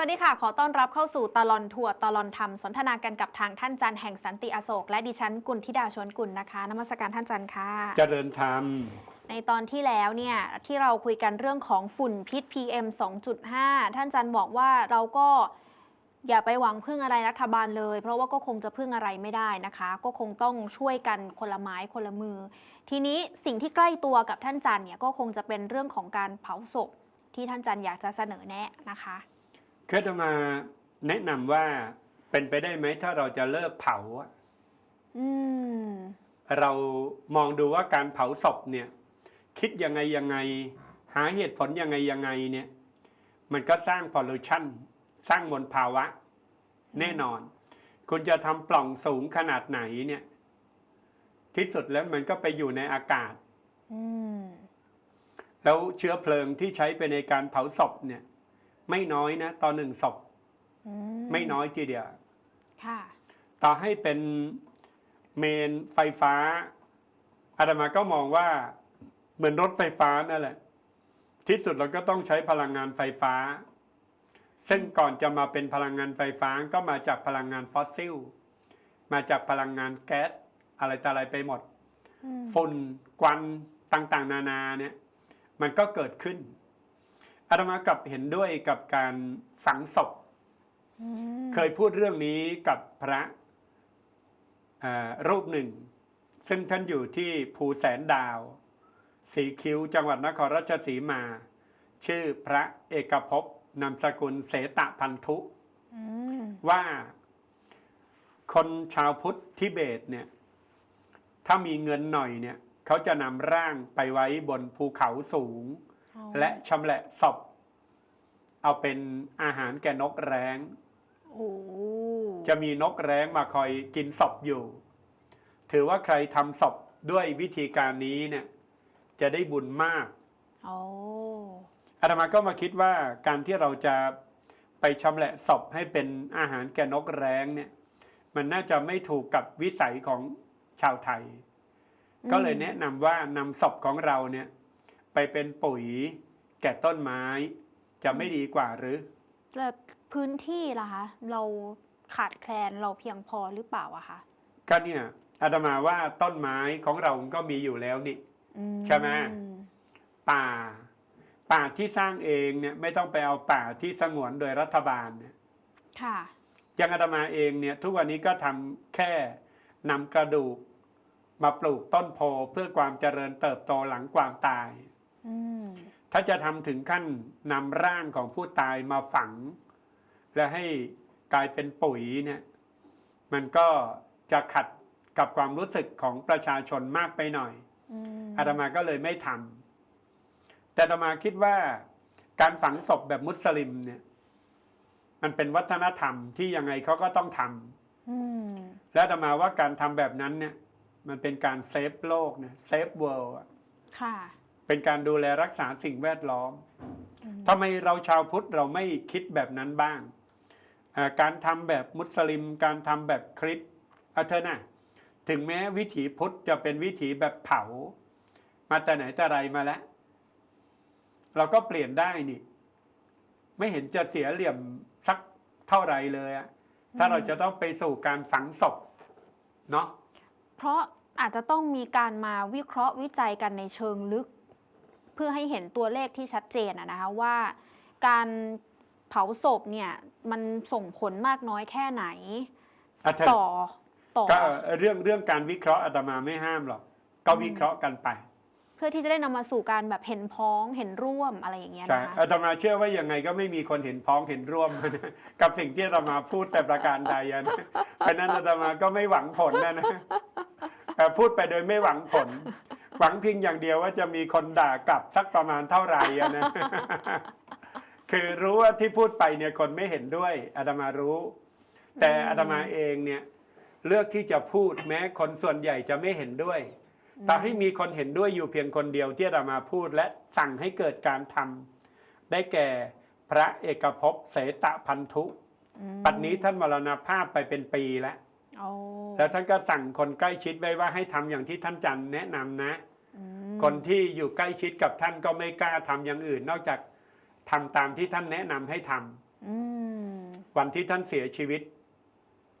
สวัสดีค่ะ ขอต้อนรับเข้าสู่ตลอนทัวร์ตลอนธรรม สนทนากันกับทางท่านจันทร์แห่งสันติอโศก และดิฉันกุลธิดาชวนกุลนะคะนมัสการท่านจันทร์ค่ะเจริญธรรม ในตอนที่แล้วเนี่ยที่เราคุยกันเรื่องของฝุ่นพิษ PM 2.5 ท่านจันทร์บอกว่าเราก็อย่าไปหวังพึ่งอะไรรัฐบาลเลย เพราะว่าก็คงจะพึ่งอะไรไม่ได้นะคะ ก็คงต้องช่วยกันคนละไม้คนละมือ ทีนี้สิ่งที่ใกล้ตัวกับท่านจันทร์เนี่ยก็คงจะเป็นเรื่องของการเผาศพที่ท่านจันทร์อยากจะเสนอแนะนะคะ เคยจะมาแนะนำว่าเป็นไปได้ไหมถ้าเราจะเลิกเผาอะอืมเรามองดูว่าการเผาศพเนี่ย คิดยังไงยังไง หาเหตุผลยังไงยังไงเนี่ย มันก็สร้างพอลูชันสร้างมลภาวะ แน่นอน คุณจะทำปล่องสูงขนาดไหนเนี่ย ที่สุดแล้วมันก็ไปอยู่ในอากาศอืมแล้วเชื้อเพลิงที่ใช้ไปในการเผาศพเนี่ย ไม่น้อยนะต่อหนึ่งศพอืไม่น้อยทีเดียวค่ะต่อให้เป็นเมนไฟฟ้าอาตมาก็มองว่าเหมือนรถไฟฟ้านั่นแหละ ที่สุดเราก็ต้องใช้พลังงานไฟฟ้า ซึ่งก่อนจะมาเป็นพลังงานไฟฟ้าก็มาจากพลังงานฟอสซิล มาจากพลังงานแก๊ส อะไรต่ออะไรไปหมดอืมฝุ่นควันต่างๆ นานาเนี่ย มันก็เกิดขึ้น อาตมากลับเห็นด้วยกับการฝังศพอืมเคยพูดเรื่องนี้กับพระเอ่อรูปหนึ่ง ซึ่งท่านอยู่ที่ภูแสนดาว สีคิ้วจังหวัดนครราชสีมา ชื่อพระเอกภพนามสกุลเสตะพันธุอืมว่าคนชาวพุทธทิเบตเนี่ย ถ้ามีเงินหน่อยเนี่ย เขาจะนำร่างไปไว้บนภูเขาสูงอ๋อ และชำแหละศพเอาเป็นอาหารแก่นกแร้งโอ้จะมีนกแร้งมาคอยกินศพอยู่ ถือว่าใครทำศพด้วยวิธีการนี้เนี่ย จะได้บุญมากโอ้อาตมาก็มาคิดว่าการที่เราจะไปชำแหละศพให้เป็นอาหารแก่นกแร้งเนี่ย มันน่าจะไม่ถูกกับวิสัยของชาวไทย ก็เลยแนะนำว่านำศพของเราเนี่ย ไปเป็นปุ๋ยแก่ต้นไม้ จะไม่ดีกว่าหรือ แล้วพื้นที่ล่ะคะ เราขาดแคลนเราเพียงพอหรือเปล่าอะคะก็เนี่ยอาตมาว่าต้นไม้ของเราก็มีอยู่แล้วนี่ อืใช่ไหม ป่า ป่าที่สร้างเองเนี่ยไม่ต้องไปเอาป่าที่สงวนโดยรัฐบาลเนี่ยค่ะ อย่างอาตมาเองเนี่ยทุกวันนี้ก็ทำแค่นำกระดูก มาปลูกต้นโพเพื่อความเจริญเติบโตหลังความตายอืม ถ้าจะทำถึงขั้นนำร่างของผู้ตายมาฝัง และให้กลายเป็นปุ๋ยเนี่ยมันก็จะขัดกับความรู้สึกของประชาชนมากไปหน่อยอืมอาตมาก็เลยไม่ทำแต่อาตมาคิดว่าการฝังศพแบบมุสลิมเนี่ยมันเป็นวัฒนธรรมที่ยังไงเขาก็ต้องทำอืมและอาตมาว่าการทำแบบนั้นเนี่ยมันเป็นการเซฟโลกนะเซฟเวิลด์ค่ะ เป็นการดูแลรักษาสิ่งแวดล้อมทำไมเราชาวพุทธเราไม่คิดแบบนั้นบ้างอ่าการทำแบบมุสลิม การทำแบบคริสต์เอาเถอะนะถึงแม้วิถีพุทธจะเป็นวิถีแบบเผา มาแต่ไหนแต่ไรมาแล้ว เราก็เปลี่ยนได้นี่ ไม่เห็นจะเสียเหลี่ยมสักเท่าไหรเลยอะถ้าเราจะต้องไปสู่การฝังศพเนาะเพราะอาจจะต้องมีการมาวิเคราะห์วิจัยกันในเชิงลึกเพื่อให้เห็นตัวเลขที่ชัดเจนอะนะคะว่าการเผาศพเนี่ยมันส่งผลมากน้อยแค่ไหนอะเธอต่อต่อก็เรื่องเรื่องการวิเคราะห์อาตมาไม่ห้ามหรอก ก็วิเคราะห์กันไป เพื่อที่จะได้นำมาสู่การแบบเห็นพ้องเห็นร่วมอะไรอย่างเงี้ยใช่นะคะอาตมาเชื่อว่ายังไงก็ไม่มีคนเห็นพ้องเห็นร่วมนะกับสิ่งที่อาตมาพูดแต่ประการใดอะนะเพราะฉะนั้นอาตมาก็ไม่หวังผลนะนะเอ่อพูดไปโดยไม่หวังผล หวังเพียงอย่างเดียวว่าจะมีคนด่ากลับสักประมาณเท่าไหร่อะนะคือรู้ว่าที่พูดไปเนี่ยคนไม่เห็นด้วยอาตมารู้ แต่อาตมาเองเนี่ยเลือกที่จะพูดแม้คนส่วนใหญ่จะไม่เห็นด้วยแต่ให้มีคนเห็นด้วยอยู่เพียงคนเดียวที่อาตมาพูดและสั่งให้เกิดการทำได้แก่พระเอกภพเสตะพันธุ ปัจจุบันนี้ท่านมรณภาพไปเป็นปีแล้วโอ้ แล้วท่านก็สั่งคนใกล้ชิดไว้ว่าให้ทำอย่างที่ท่านจันแนะนำนะ คนที่อยู่ใกล้ชิดกับท่านก็ไม่กล้าทำอย่างอื่น นอกจากทำตามที่ท่านแนะนำให้ทำอืมวันที่ท่านเสียชีวิต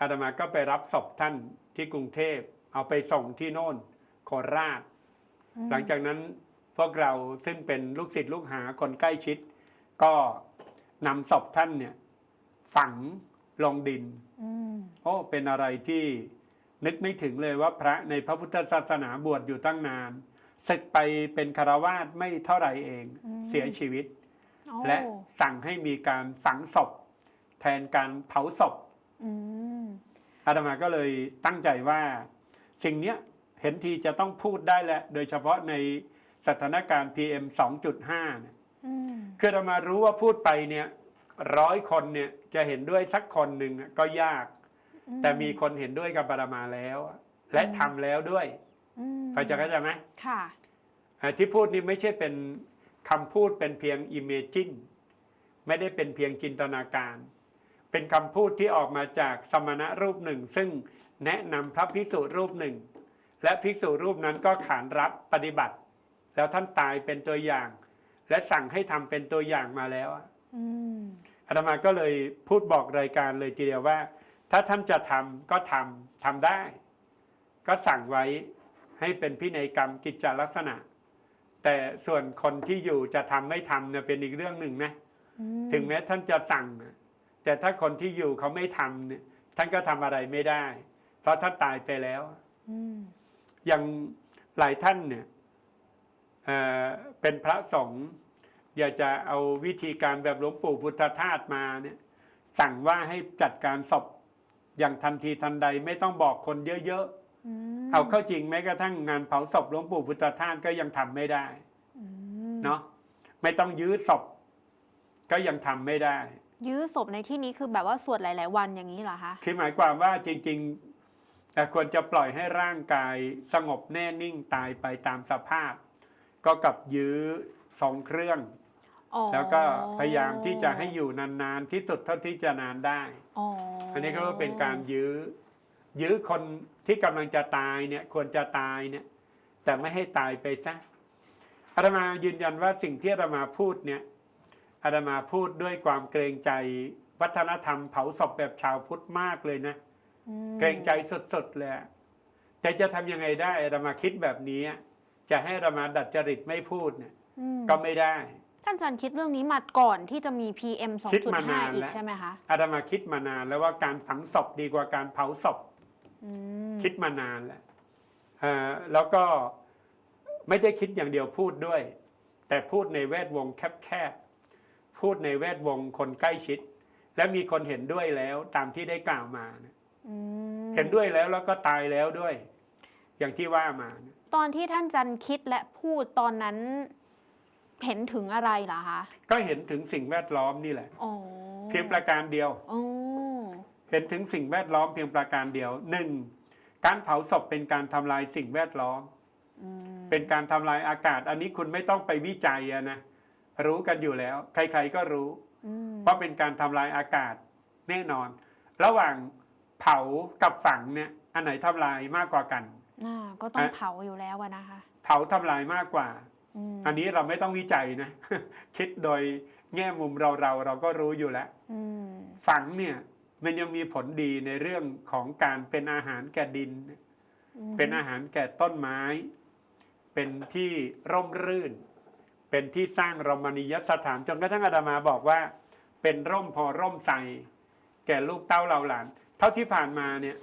อาตมาก็ไปรับศพท่านที่กรุงเทพ เอาไปส่งที่โน่นโคราช หลังจากนั้นพวกเราซึ่งเป็นลูกศิษย์ลูกหาคนใกล้ชิด ก็นำศพท่านเนี่ย ฝังลงดิน อืม โอ้เป็นอะไรที่นึกไม่ถึงเลยว่าพระในพระพุทธศาสนาบวชอยู่ตั้งนานศึกไปเป็นคารวาสไม่เท่าไหร่เองเสียชีวิตโอ้และสั่งให้มีการฝังศพ แทนการเผาศพอืมอาตมาก็เลยตั้งใจว่า สิ่งเนี้ยเห็นทีจะต้องพูดได้แหละ โดยเฉพาะในสถานการณ์ PM 2.5เนี่ยอืมคืออาตมารู้ว่าพูดไปเนี่ยร้อยคนเนี่ยจะเห็นด้วยสักคนหนึ่งก็ยาก แต่มีคนเห็นด้วยกับอาตมาแล้ว และทำแล้วด้วยอืมพอจะเข้าใจไหมค่ะอ่าที่พูดนี่ไม่ใช่เป็นคำพูดเป็นเพียง imagine ไม่ได้เป็นเพียงจินตนาการ เป็นคำพูดที่ออกมาจากสมณะรูปหนึ่ง ซึ่งแนะนำพระภิกษุรูปหนึ่ง และภิกษุรูปนั้นก็ขานรับปฏิบัติ แล้วท่านตายเป็นตัวอย่าง และสั่งให้ทำเป็นตัวอย่างมาแล้วอะอืมอาตมาก็เลยพูดบอกรายการเลยทีเดียวว่า ถ้าท่านจะทำก็ทำทำได้ ก็สั่งไว้ให้เป็นพินัยกรรมกิจจลักษณะ แต่ส่วนคนที่อยู่จะทำไม่ทำเนี่ยเป็นอีกเรื่องหนึ่งนะอืมถึงแม้ท่านจะสั่งนะแต่ถ้าคนที่อยู่เขาไม่ทำเนี่ยท่านก็ทำอะไรไม่ได้ เพราะท่านตายไปแล้วอืมอย่างหลายท่านเนี่ยเอ่อเป็นพระสงฆ์อยากจะเอาวิธีการแบบหลวงปู่พุทธทาสมาเนี่ย สั่งว่าให้จัดการศพ อย่างทันทีทันใดไม่ต้องบอกคนเยอะอืมๆเอาเข้าจริงแม้กระทั่งงานเผาศพหลวงปู่พุทธทาสก็ยังทำไม่ได้อืมเนาะไม่ต้องยื้อศพก็ยังทำไม่ได้ ยื้อศพในที่นี้คือแบบว่าสวดหลาย ๆ วันอย่างนี้เหรอคะคือหมายความว่าจริงๆเอ่อควรจะปล่อยให้ร่างกายสงบแน่นิ่งตายไปตามสภาพ ก็กับยื้อสองเครื่องอ๋อ แล้วก็พยายามที่จะให้อยู่นานๆที่สุดเท่าที่จะนานได้อ๋ออัอันนี้ก็เป็นการยื้อ ยื้อคนที่กำลังจะตายเนี่ย ควรจะตายเนี่ย แต่ไม่ให้ตายไปซะอาตมายืนยันว่าสิ่งที่อาตมาพูดเนี่ยอาตมาพูดด้วยความเกรงใจวัฒนธรรมเผาศพแบบชาวพุทธมากเลยนะเกรงใจสุดๆเลยอะแต่จะทำยังไงได้อาตมาคิดแบบนี้อะจะให้อาตมาดัดจริตไม่พูดเนี่ยอืมก็ไม่ได้ ท่านอาจารย์คิดเรื่องนี้มาก่อนที่จะมี PM คิดมานาน2.5 อีกแล้ว ใช่ไหมคะอาตมาคิดมานานแล้วว่าการฝังศพดีกว่าการเผาศพ อืมคิดมานานแล้วเอ่อแล้วก็ไม่ได้คิดอย่างเดียวพูดด้วย แต่พูดในแวดวงแคบๆ พูดในแวดวงคนใกล้ชิด และมีคนเห็นด้วยแล้วตามที่ได้กล่าวมานะอืมเห็นด้วยแล้วแล้วก็ตายแล้วด้วย อย่างที่ว่ามานะตอนที่ท่านจันคิดและพูดตอนนั้น เห็นถึงอะไรเหรอคะก็เห็นถึงสิ่งแวดล้อมนี่แหละอ๋อเพียงประการเดียวอ๋อเห็นถึงสิ่งแวดล้อมเพียงประการเดียวหนึ่งการเผาศพเป็นการทำลายสิ่งแวดล้อมอืมเป็นการทำลายอากาศ อันนี้คุณไม่ต้องไปวิจัยอะนะรู้กันอยู่แล้ว ใครๆก็รู้อืมว่าเป็นการทำลายอากาศแน่นอน ระหว่างเผากับฝังเนี่ย อันไหนทำลายมากกว่ากันอ่าก็ต้องอะเผาอยู่แล้วอะนะคะ เผาทำลายมากกว่า อืมอันนี้เราไม่ต้องวิจัยนะ คิดโดยแง่มุมเราเราเราก็รู้อยู่แล้วอืมฝังเนี่ย มันยังมีผลดีในเรื่องของการเป็นอาหารแก่ดิน เป็นอาหารแก่ต้นไม้ เป็นที่ร่มรื่น เป็นที่สร้างรมณียสถานจนกระทั่งอาตมาบอกว่า เป็นร่มพอร่มใสแก่ลูกเต้าเราหลาน เท่าที่ผ่านมาเนี่ย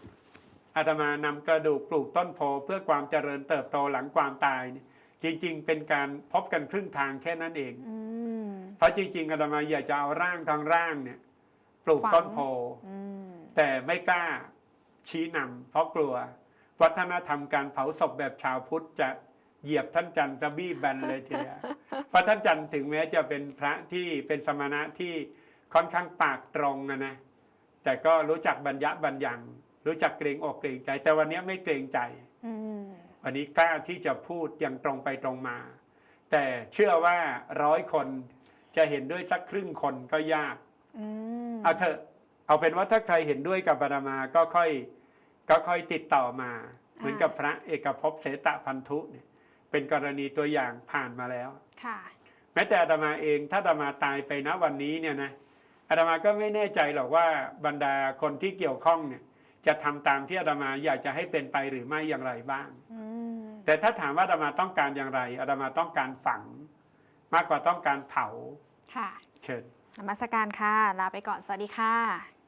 อาตมานำกระดูกปลูกต้นโพเพื่อความเจริญเติบโตหลังความตายเนี่ย จริง ๆ เป็นการพบกันครึ่งทางแค่นั้นเองอืมเพราะจริง ๆอาตมาอยากจะเอาร่างทางร่างเนี่ย ปลูกฝังต้นโพอืมแต่ไม่กล้าชี้นำเพราะกลัว วัฒนธรรมการเผาศพแบบชาวพุทธจะเหยียบท่านจันทร์จะบี้แบนเลยทีเดียวเพราะท่านจันทร์ถึงแม้จะเป็นพระที่เป็นสมณะที่ค่อนข้างปากตรงนะนะแต่ก็รู้จักบรรยะบรรยัง รู้จักเกรงอกเกรงใจ แต่วันนี้ไม่เกรงใจอืม วันนี้กล้าที่จะพูดอย่างตรงไปตรงมา แต่เชื่อว่าร้อยคนจะเห็นด้วยสักครึ่งคนก็ยากอืมเอาเถอะเอาเป็นว่าถ้าใครเห็นด้วยกับอาตมาก็ค่อยก็ค่อยติดต่อมา เหมือนกับพระเอกภพเสตะพันธุเนี่ยเป็นกรณีตัวอย่างผ่านมาแล้วค่ะแม้แต่อาตมาเองถ้าอาตมาตายไปนะวันนี้เนี่ยนะอาตมาก็ไม่แน่ใจหรอกว่าบรรดาคนที่เกี่ยวข้องเนี่ย จะทำตามที่อาตมาอยากจะให้เป็นไปหรือไม่อย่างไรบ้างอืมแต่ถ้าถามว่าอาตมาต้องการอย่างไรอาตมาต้องการฝัง มากกว่าต้องการเผาค่ะ เชิญนมัสการค่ะลาไปก่อนสวัสดีค่ะ